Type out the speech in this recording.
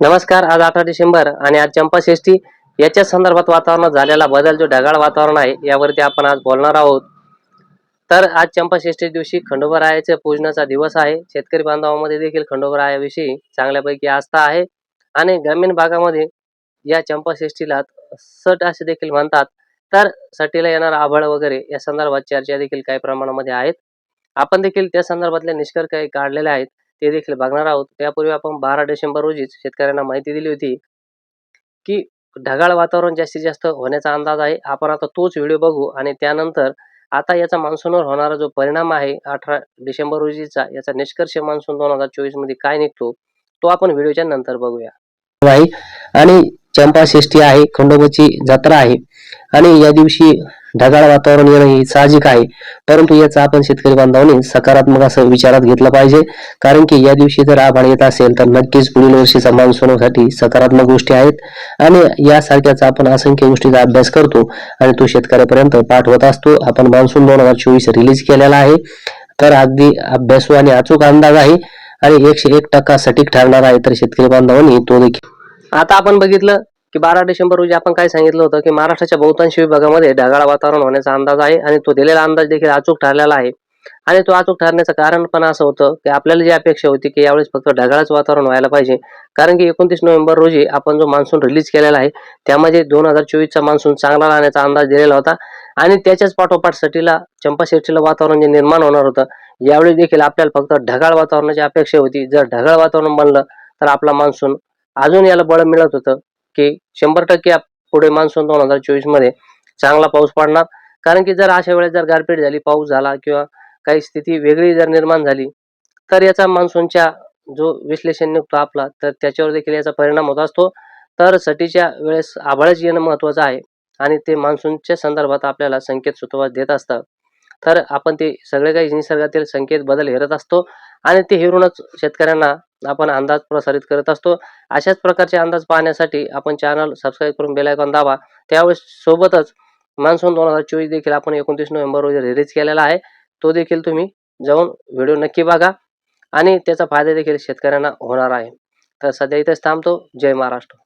नमस्कार आज अठरा डिसेंबर आणि आज चंपा षष्ठी याच्या संदर्भात वातावरणात झालेला बदल जो ढगाळ वातावरण आहे यावरती आपण आज बोलणार आहोत. तर आज चंपा षष्ठी दिवशी खंडोबरायाच्या पूजनाचा दिवस आहे. शेतकरी बांधवामध्ये देखील खंडोबरायाविषयी चांगल्यापैकी आस्था आहे. आणि ग्रामीण भागामध्ये या चंपा षष्ठीला सट असे देखील म्हणतात. तर सटीला येणार आभळ वगैरे या संदर्भात चर्चा देखील काही प्रमाणामध्ये आहेत. आपण देखील त्या संदर्भातले निष्कर्ष काही काढलेले आहेत. ते देखील बघणार आहोत. त्यापूर्वी आपण बारा डिसेंबर रोजीच शेतकऱ्यांना माहिती दिली होती की ढगाळ वातावरण जास्तीत जास्त होण्याचा अंदाज आहे. आपण आता तोच व्हिडिओ बघू आणि त्यानंतर आता याचा मान्सूनवर होणारा जो परिणाम आहे अठरा डिसेंबर रोजीचा याचा निष्कर्ष मान्सून दोन हजार चोवीसमध्ये काय निघतो तो आपण व्हिडिओच्या नंतर बघूया. आणि चंपा षष्ठी आहे खंडोबाची जत्रा आहे. आणि या दिवशी ढगाळ वातावरण येणं हे साहजिक आहे. परंतु याचा आपण शेतकरी बांधवांनी सकारात्मक असं विचारात घेतलं पाहिजे. कारण की या दिवशी जर आभाळ येत असेल तर नक्कीच पुढील वर्षीचा मान्सूनसाठी सकारात्मक गोष्टी आहेत. आणि यासारख्याच आपण असंख्य गोष्टीचा अभ्यास करतो आणि तो शेतकऱ्यापर्यंत पाठवत असतो. आपण मान्सून दोन हजार चोवीस रिलीज केलेला आहे. तर अगदी अभ्यासू आणि अचूक अंदाज आहे. आणि एकशे एक टक्का सटीक ठरणार आहे. तर शेतकरी बांधवांनी तो देखील आता आपण बघितलं की बारा डिसेंबर रोजी आपण काय सांगितलं होतं की महाराष्ट्राच्या बहुतांश विभागामध्ये ढगाळ वातावरण होण्याचा अंदाज आहे आणि तो दिलेला अंदाज देखील अचूक ठरलेला आहे. आणि तो अचूक ठरण्याचं कारण पण असं होतं की आपल्याला जी अपेक्षा होती की यावेळेस फक्त ढगाळच वातावरण व्हायला पाहिजे. कारण की एकोणतीस नोव्हेंबर रोजी आपण जो मान्सून रिलीज केलेला आहे त्यामध्ये दोन हजार चोवीसचा मान्सून चांगला राहण्याचा अंदाज दिलेला होता. आणि त्याच्याच पाठोपाठ सटीला चंपा शेट्टीला वातावरण जे निर्माण होणार होतं यावेळी देखील आपल्याला फक्त ढगाळ वातावरणाची अपेक्षा होती. जर ढगाळ वातावरण बनलं तर आपला मान्सून अजून याला बळ मिळत होतं. की शंभर टक्के पुढे मान्सून दोन हजार चोवीसमध्ये चांगला पाऊस पडणार. कारण की जर अशा वेळेस जर गारपीट झाली पाऊस झाला किंवा काही स्थिती वेगळी जर निर्माण झाली तर याचा मान्सूनच्या जो विश्लेषण निघतो आपला तर त्याच्यावर देखील याचा परिणाम होत असतो. तर सटीच्या वेळेस आभाळच येणं महत्वाचं आहे आणि ते मान्सूनच्या संदर्भात आपल्याला संकेत सुतवा देत असतात तर आपण ते सगळे काही निसर्गातील संकेत बदल हेरत असतो आणि ते हेरूनच शेतकऱ्यांना आपण अंदाज प्रसारित करत असतो. अशाच प्रकारचे अंदाज पाहण्यासाठी आपण चॅनल सबस्क्राईब करून बेलायकॉन दाबा. त्यावेळेस सोबतच मान्सून दोन हजार चोवीस देखील आपण एकोणतीस नोव्हेंबर रोजी रिलीज केलेला आहे. तो देखील तुम्ही जाऊन व्हिडिओ नक्की बघा आणि त्याचा फायदा देखील शेतकऱ्यांना होणार आहे. तर सध्या इथेच थांबतो. जय महाराष्ट्र.